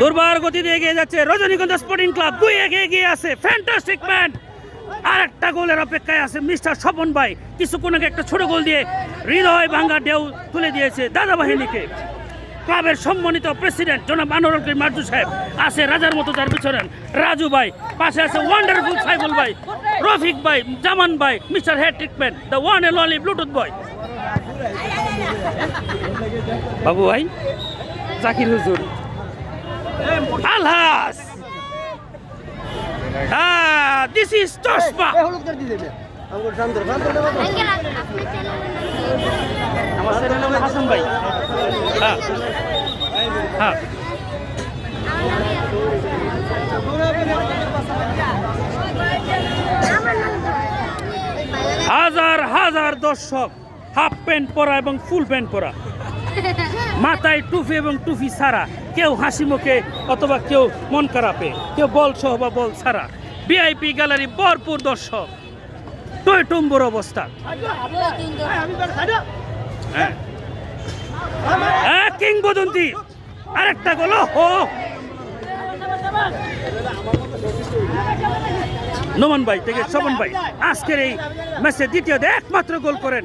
দুর্বার গতিতে এগিয়ে যাচ্ছে রজনীগঞ্জ স্পোর্টিং ক্লাব দুই একে এগিয়ে আছে। ফ্যান্টাস্টিক ম্যান আর একটা গোলের অপেক্ষায় আছে মিস্টার স্বপন ভাই। কিছুক্ষণ একটা ছোট গোল দিয়ে হৃদয় ভাঙ্গা ঢেউ তুলে দিয়েছে দাদা বাহিনীকে ক্লাবের সম্মানিত প্রেসিডেন্ট জনাব আনোয়ার করিম মার্জু সাহেব আছে রাজার মতো তার পিছনে। রাজু ভাই, পাশে আছে ওয়ান্ডারফুল সাইফুল ভাই, রফিক ভাই, জামান ভাই, mister head treatment the one and only bluetooth boy Babu ভাই, জাকির হুজুর আলহাস হ্যাঁ দিস ইজ চশমা আমার ছেলের নাম হাসান ভাই। হ্যাঁ। হ্যাঁ। হাজার হাজার দর্শক হাফ প্যান্ট পরা এবং ফুল প্যান্ট পরা। মাথায় টুপি এবং টুপি ছাড়া কেউ হাসি মুখে অথবা কেউ মন খারাপে কেউ বল সহ বা বল ছাড়া। ভিআইপি গ্যালারি ভরপুর দর্শক। টই টুম্বুর অবস্থা। হ্যাঁ। হ্যাঁ, কিংবদন্তি। আরেকটা গোল হো নোমান ভাই থেকে শোভন ভাই আজকের এই ম্যাচে দ্বিতীয় একমাত্র গোল করেন।